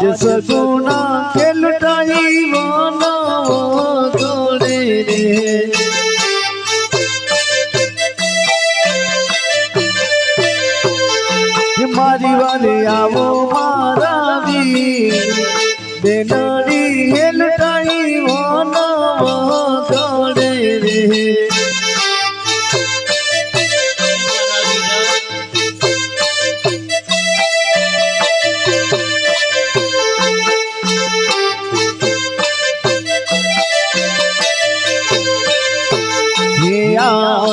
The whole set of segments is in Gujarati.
આજ સગુના કે લૂંટાઈ વાનો ગોળે રે. મારી વાલે આવો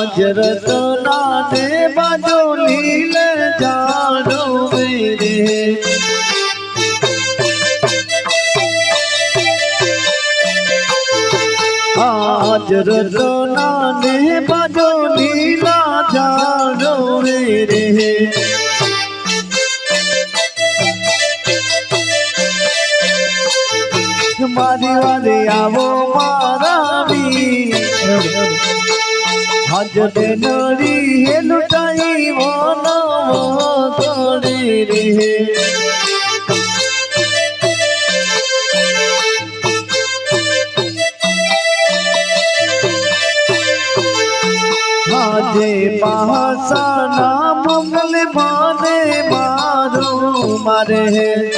આજ રતના ને બાજો નીલ જાડો રે આજ રતના ને બાજો નીલા જાડો રે आज दे नारी हे, लुटाई वाला तोड़ी रे। आजे बाहा नाम मंगल बाने बारू मारे हैं।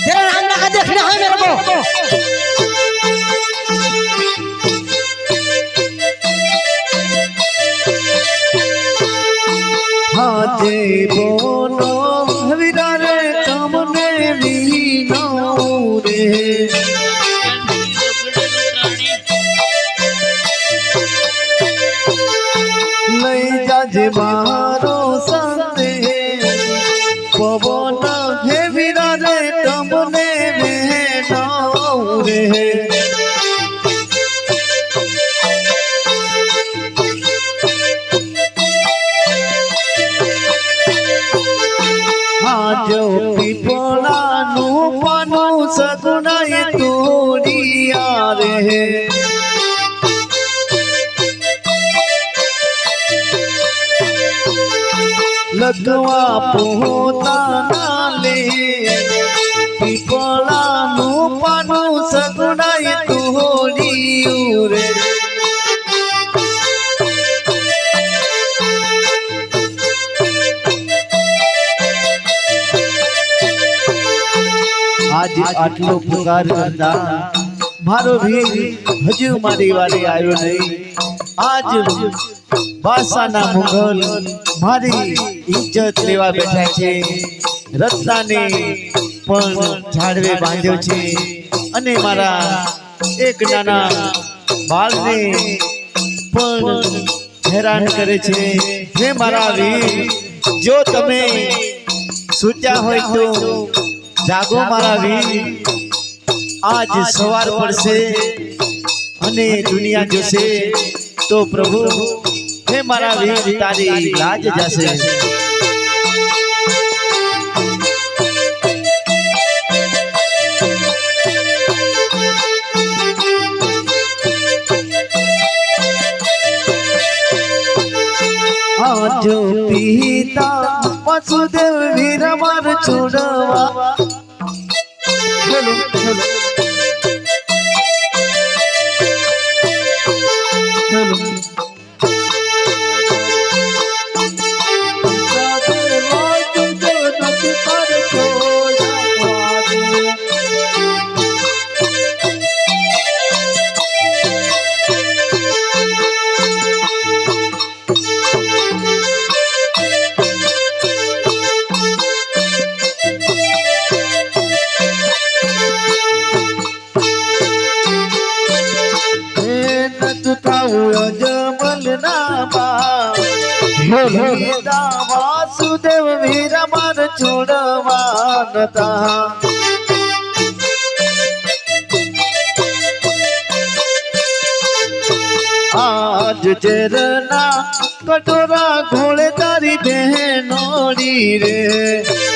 तेरा नाम ना देखना है मेरे को હાજે બોનો વિરારે તમને વીનો રે લઈ જાજે મારો સંતે પવન લગવા પોતાના લે પીપળાનું પાનું સગડાય તોડ્યું રે. આજ આટલો પગાર કરતા મારો વીર હજુ મારી વારે આવ્યો નહીં. આજ બાસાના મુગલ મારી ઇજ્જત લેવા બેઠા છે. રત્નાને પણ ઝાડવે બાંધ્યો છે. અને મારા એક નાના બાળને પણ હેરાન કરે છે. હે મારા વીર, જો તમે સૂત્યા હોય તો જાગો મારા વીર. આજ સવાર પડશે અને દુનિયા જોશે તો પ્રભુ હે મારા વીર તારી લાજ જશે આજ પિતા વસુદેવ વીર માર છોડવા બોલો બોલો બોલો अजमल नामा वासुदेव मेरा मन छोड़वानता आज जरना कटोरा घोड़े तारी बहनोड़ी रे